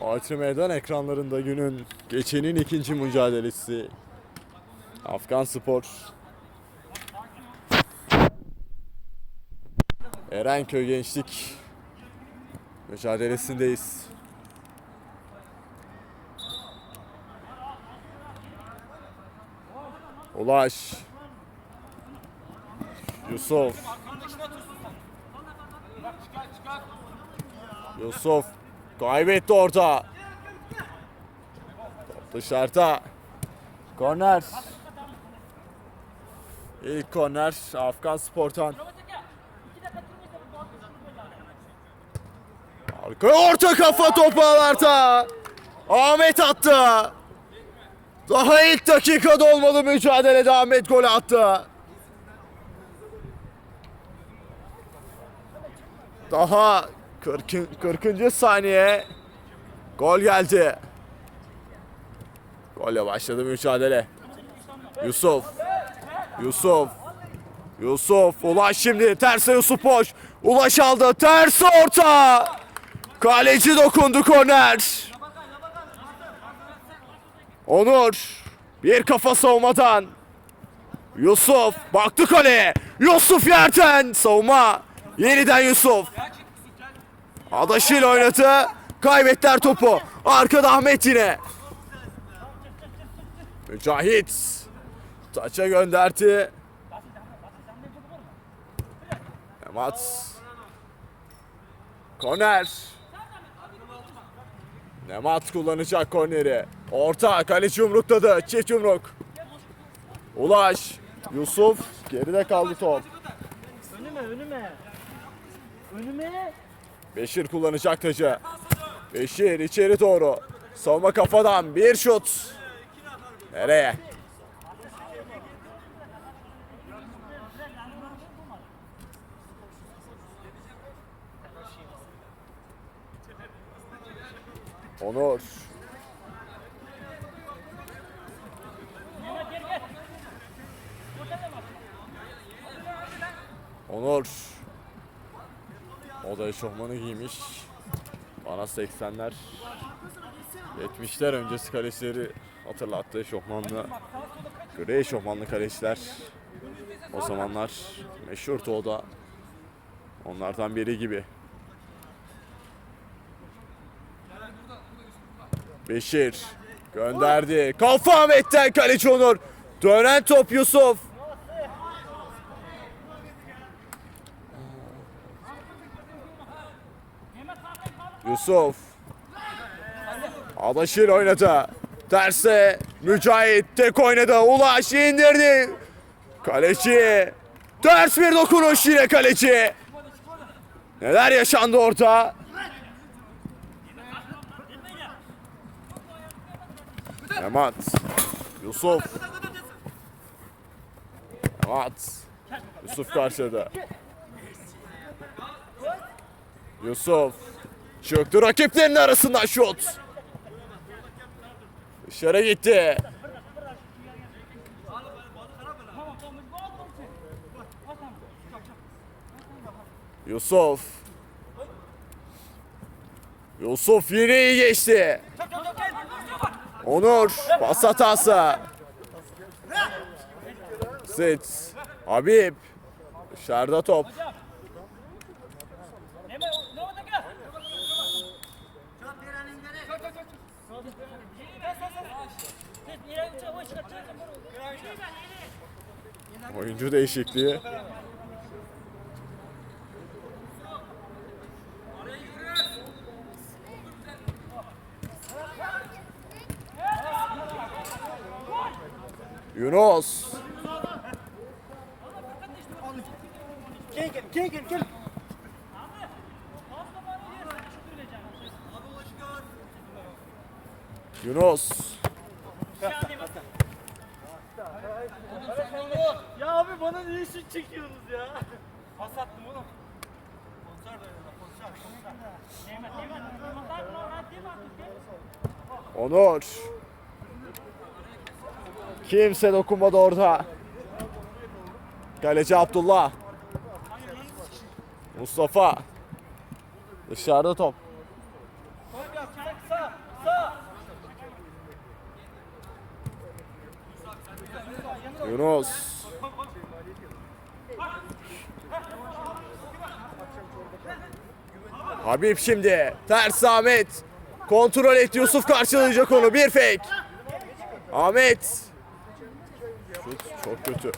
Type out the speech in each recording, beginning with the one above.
Altı Meydan ekranlarında günün geçenin ikinci mücadelesi. Afgan Spor. Erenköy Gençlik mücadelesindeyiz. Ulaş. Yusuf. Yusuf kaybetti orta. Top dışarıda. Korner. İlk korner Afgan Spor'tan. Arka orta kafa topu ağlarda. Ahmet attı. Daha ilk dakikada olmadı mücadelede Ahmet gol attı. Daha 40. 40. saniye gol geldi. Golle başladı mücadele. Yusuf. Yusuf. Yusuf. Ulaş şimdi. Terse Yusuf boş. Ulaş aldı. Terse orta. Kaleci dokundu korner. Onur. Bir kafa savunmadan. Yusuf. Baktı kaleye. Yusuf yerden. Savunma. Yeniden Yusuf. Adaşıyla oynadı. Kaybettiler topu. Arkada Ahmet yine. Mücahit. Taça gönderdi. Nemat. Korner. Nemat kullanacak korneri. Orta kaleci yumrukladı. Çift yumruk. Ulaş. Yusuf. Geride kaldı top. Önüme önüme. Önüme. Beşir kullanacak tacı. Beşir içeri doğru. Savunma kafadan bir şut. Nereye? Onur. Onur. O da eşofmanı giymiş. Bana 80'ler 70'ler öncesi kalecileri hatırlattı eşofmanlı. Gri eşofmanlı kaleciler. O zamanlar meşhurdu o da. Onlardan biri gibi. Beşir gönderdi. Kafa Ahmet'ten kaleci Onur. Dönen top Yusuf. Yusuf. Adaşıyla oynadı. Terse Mücahit tek oynadı. Ulaş indirdi. Kaleci. Ters bir dokunuş yine kaleci. Neler yaşandı orada? Nemat. Yusuf. Nemat. Yusuf karşıda. Yusuf. Çıktı rakiplerinin arasından şut. Dışarı gitti. Yusuf. Yusuf yine iyi geçti. Onur pas hatası. Sit. Habib. Dışarıda top. Oyuncu değişikliği. Onur. Kimse dokunmadı orada. Kaleci Abdullah. Mustafa. Dışarıda top. Yunus. Habib şimdi. Ters Ahmet. Kontrol et Yusuf karşılayacak onu. Bir fake. Ahmet. Şut çok kötü.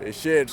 Beşir.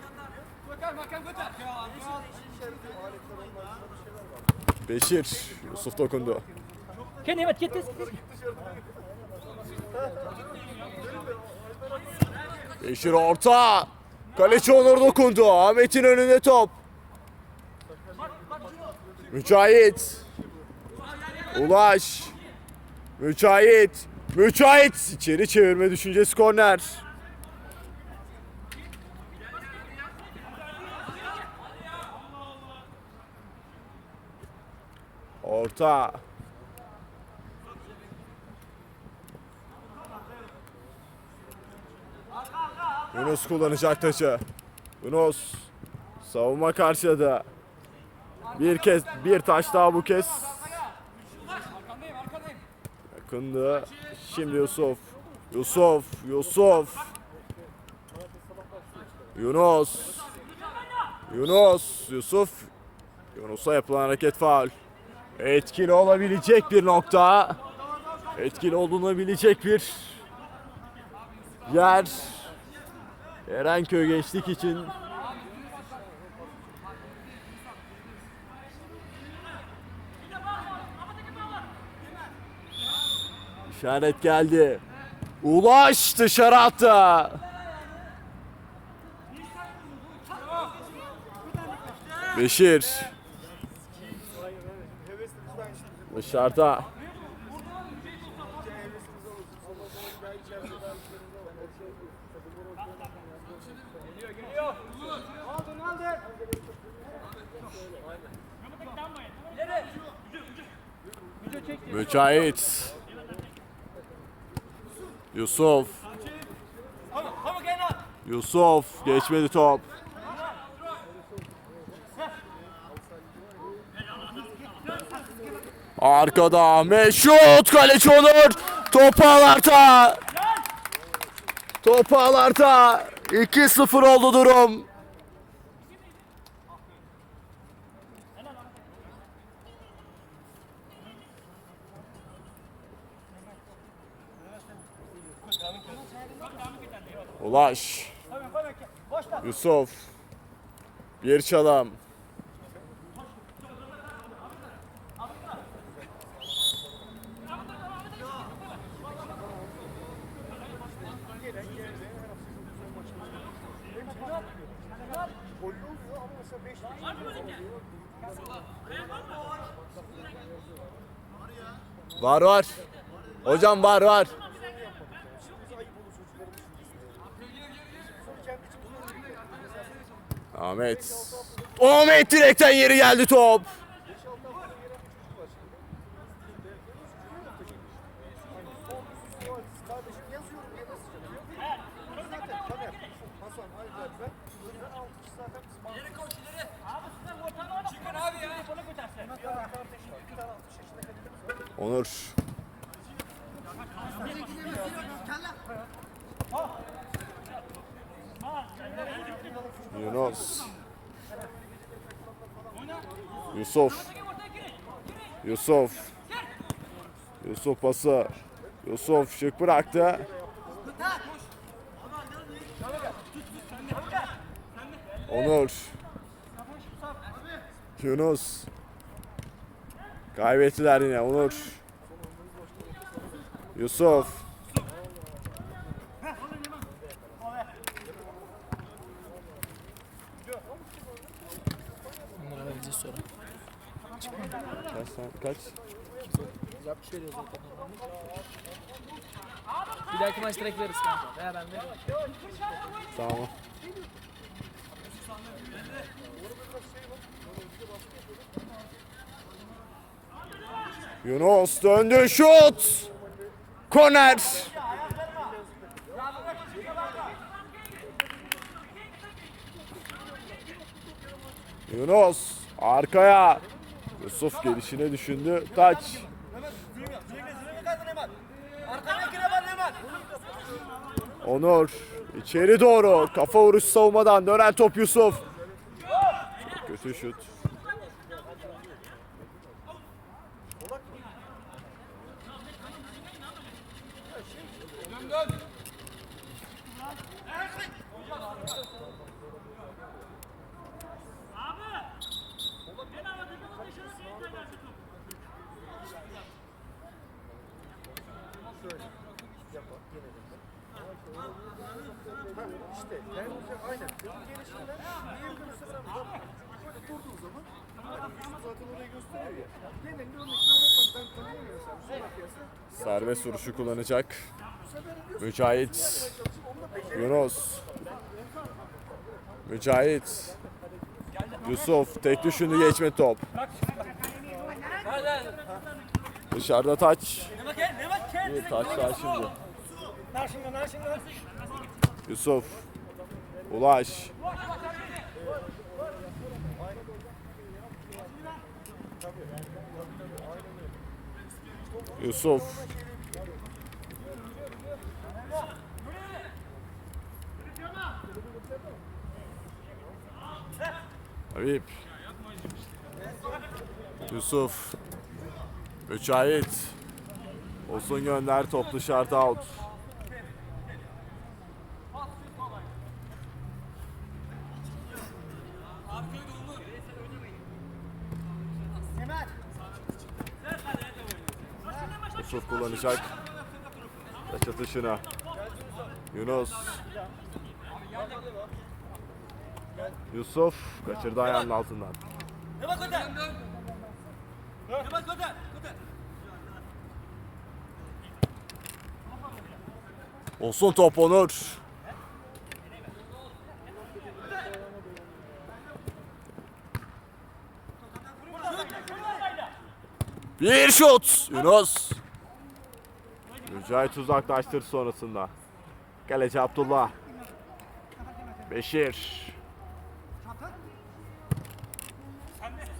Beşir. Yusuf dokundu. Kendi evet git. Beşir orta. Kaleci Onur dokundu. Ahmet'in önünde top. Mücahit. Ulaş. Mücahit. Mücahit. İçeri çevirme düşüncesi korner. Orta. Yunus kullanacak taçı. Yunus savunma karşıladı. Bir kez bir taş daha bu kez. Yakındı. Şimdi Yusuf. Yusuf, Yusuf. Yunus. Yunus, Yusuf. Yunus'a yapılan hareket faul. Etkili olabilecek bir nokta. Etkili olunabilecek bir yer. Erenköy gençlik için İşaret geldi. Ulaş dışarı attı. Beşir. Dışarıda. Mücahit. Yusuf. Yusuf geçmedi top. Arkada Meşut kaleci Onur. Topu alarta. Topu alarta. 2-0 oldu durum. Ulaş. Yusuf. Bir çalam. Var var. Hocam var var. Ahmet. Ahmet direkten yeri geldi top. Onur. Yunus. Yusuf. Yusuf. Yusuf pası. Yusuf şık bıraktı. Onur. Yunus. Kaybettiler yine Onur. Yusuf. Onlara vereceğiz sonra. Kaç tane- kaç? 160 veriyoruz zaten. Bir dahaki maç direkt veririz kanka. Veya ben de. Tamam. Yunus döndü şut. Korner. Yunus arkaya. Yusuf gelişine düşündü. Taç. Onur içeri doğru kafa vuruş savunmadan dönen top Yusuf. Çok kötü şut. Serbest vuruşu kullanacak. Mücahit. Yunus. Mücahit. Yusuf tek düşündü geçme top. Dışarıda taç. Bir taç daha şimdi. Yusuf. Ulaş. Yusuf. Habib. Yusuf. Mücahit. Olsun gönder top dışarıda out. Yusuf kullanacak. Taç atışına. Yunus. Yusuf kaçırdı ayağının altından. Olsun top Onur. Bir şut. Yunus. Mücahit uzaklaştır sonrasında. Kaleci Abdullah. Beşir.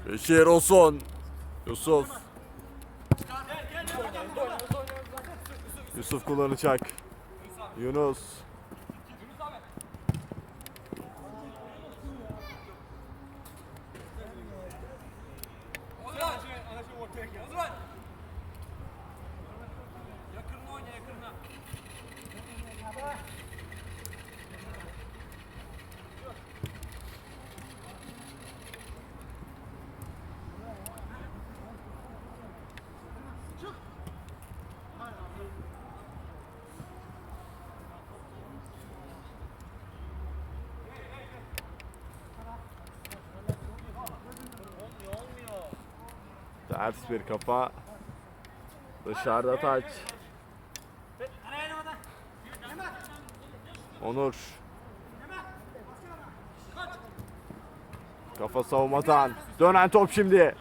Beşir olsun. Yusuf. Yusuf kullanacak. Yunus. Ters bir kafa. Dışarıda taç. Onur. Kafa savunmadan. Dönen top şimdi.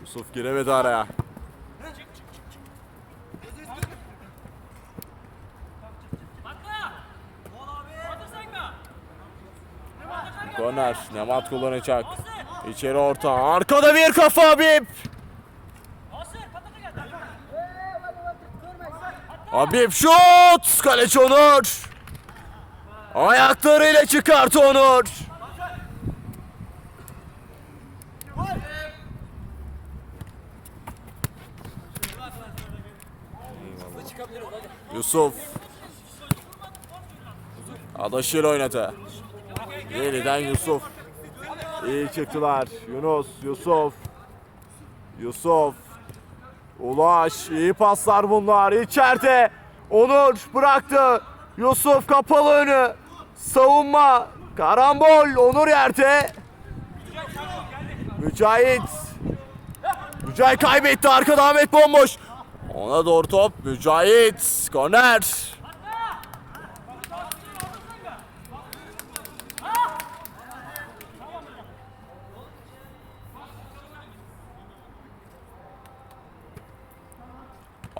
Yusuf giremedi araya. Korner. Nemat kullanacak. İçeri orta. Arkada bir kafa Habib. Habib şut! Kaleci Onur! Ayaklarıyla çıkarttı Onur! Yusuf Adaşıyla oynadı. Yeniden Yusuf. İyi çıktılar. Yunus, Yusuf. Yusuf. Ulaş iyi paslar bunlar içeride. Onur bıraktı. Yusuf kapalı önü. Savunma. Karambol. Onur yerde. Mücahit. Mücahit kaybetti. Arkada Ahmet bomboş. Ona doğru top. Mücahit. Korner.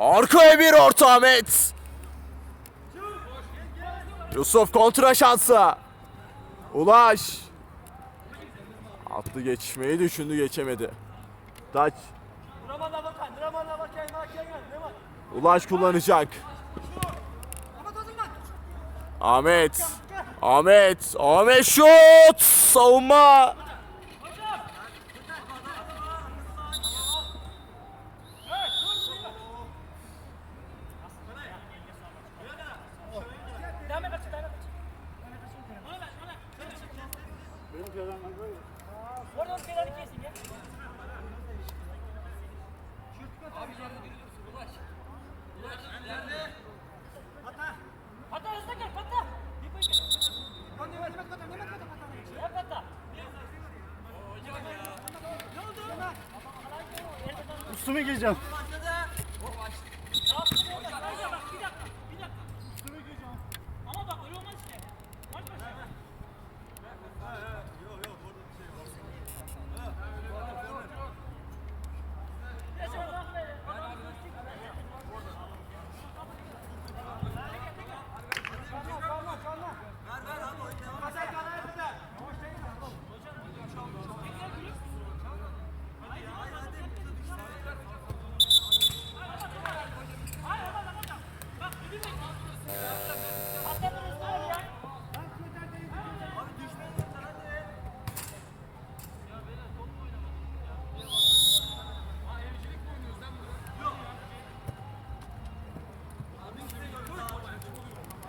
Arkaya bir orta Ahmet. Yusuf kontra şansı. Ulaş. Attı geçmeyi düşündü geçemedi. Taç. Ulaş kullanacak. Ahmet. Ahmet. Ahmet şut. Savunma. Devam et, devam et. Oradan kenarı kesin ya. Patla hızlı gel patla. Bir koy gel. Ya patla. Üstüme gireceğim. Ama bak öyle olmaz işte. Maç başı.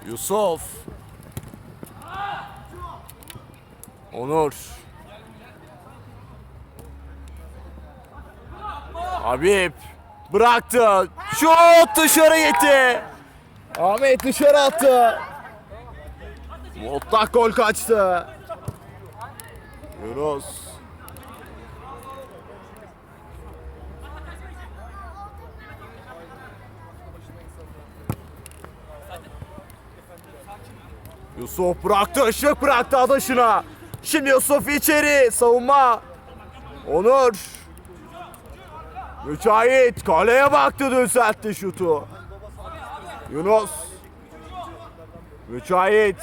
Yusuf. Onur. Habib bıraktı. Şut dışarı gitti. Ahmet dışarı attı. Mutlak gol kaçtı. Yunus. Yusuf bıraktı, ışık bıraktı adaşına. Şimdi Yusuf içeri, savunma. Onur. Mücahit kaleye baktı düzeltti şutu. Yunus. Mücahit.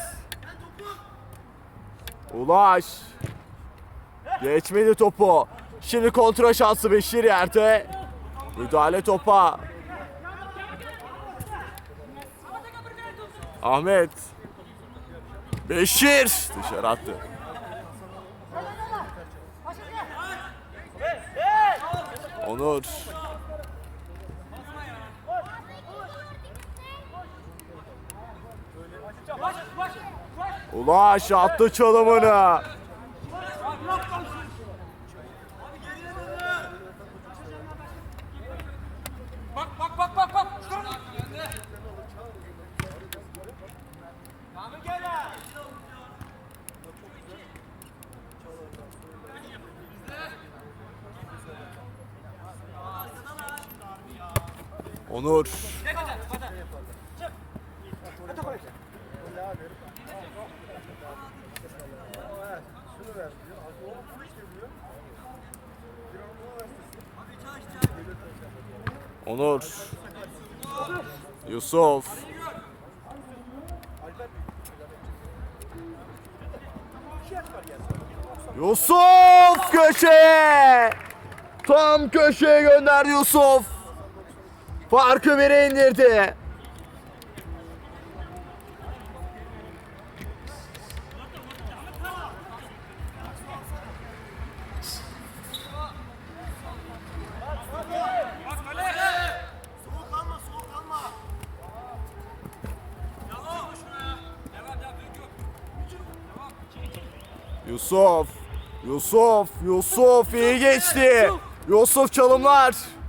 Ulaş. Geçmedi topu. Şimdi kontra şansı Beşir yerde. Müdahale topa. Ahmet. Beşir dışarı attı. Onur. Ulaş attı çalımını. Onur. Onur. Yusuf. Yusuf köşe. Tam köşeye gönderdi Yusuf. Farkı bire indirdi. Yusuf. Yusuf. Yusuf iyi geçti. Yusuf çalımlar.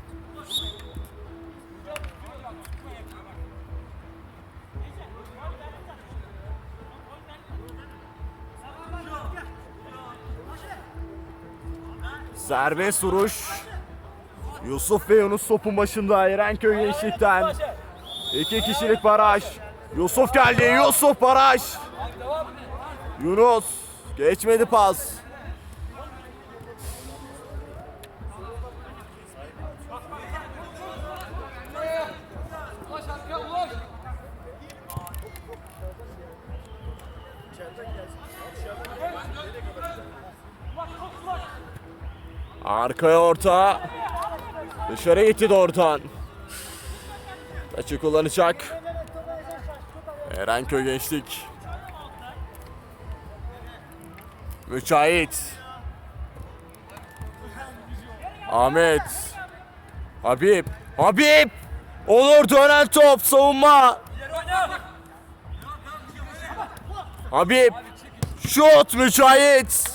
Serbest vuruş. Yusuf ve Yunus topun başında Erenköy Gençlik'ten. İki kişilik baraj. Yusuf geldi. Yusuf baraj. Yunus geçmedi pas. Arkaya orta. Dışarı gitti doğrudan. Taçı kullanacak. Erenköy Gençlik. Mücahit. Ahmet. Habib. Habib. Olur dönen top savunma. Habib. Şut Mücahit.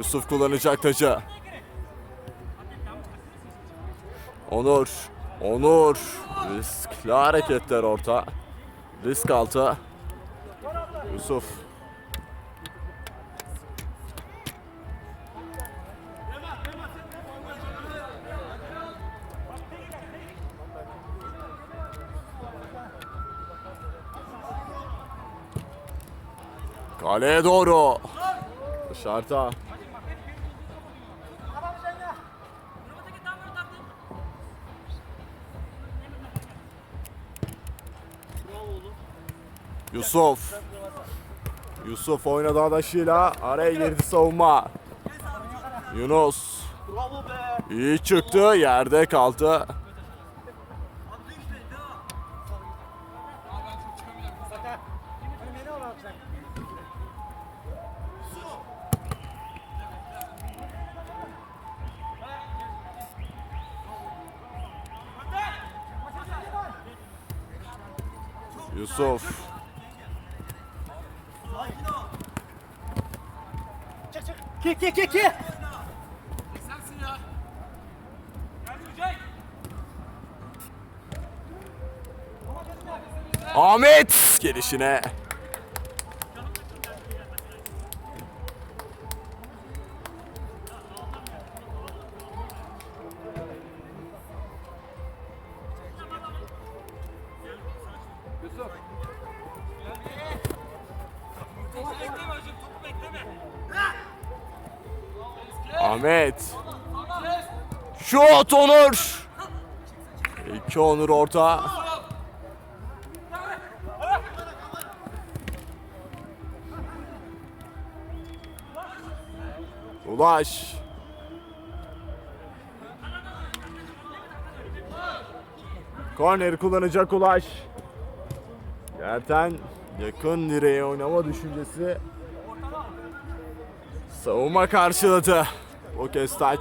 Yusuf kullanacak tacı. Onur. Onur. Riskli hareketler orta. Risk altı. Yusuf. Kaleye doğru. Dışarıda. Yusuf. Yusuf oynadı adaşıyla araya girdi savunma. Yunus. İyi çıktı yerde kaldı. Ahmet gelişine. Ahmet. Şut Onur. İki Onur orta. Ulaş. Korner kullanacak Ulaş. Yerten yakın direğe oynama düşüncesi. Savunma karşıladı. O kez taç.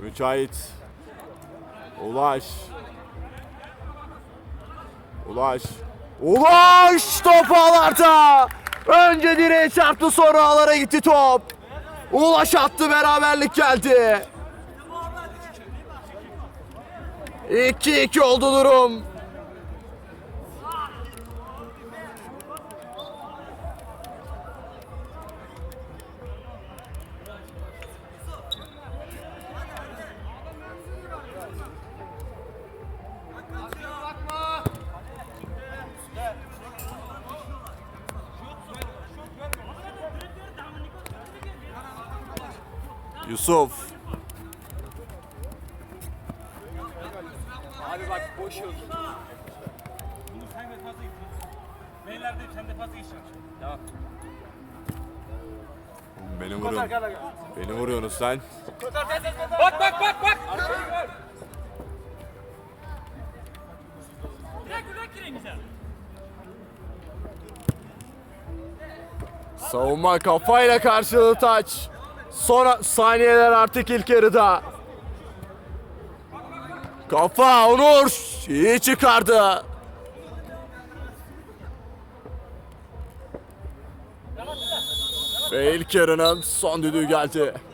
Mücahit. Ulaş. Ulaş. Ulaş top ağlarda. Önce direğe çarptı sonra ağlara gitti top. Ulaş attı beraberlik geldi. 2-2 oldu durum. Yusuf. Abi bak boş. Bunu sen de fazla gittin. Beyler de sen de fazla geçeceksin. Devam. Beni vuruyorsun. Beni vuruyorsun sen. Bak bak bak bak. Direkt direkt gireyim sen. Savunma kafayla karşıladı taç. Sonra saniyeler artık ilk yarıda. Kafa Onur iyi çıkardı. Ve ilk yarının son düdüğü geldi.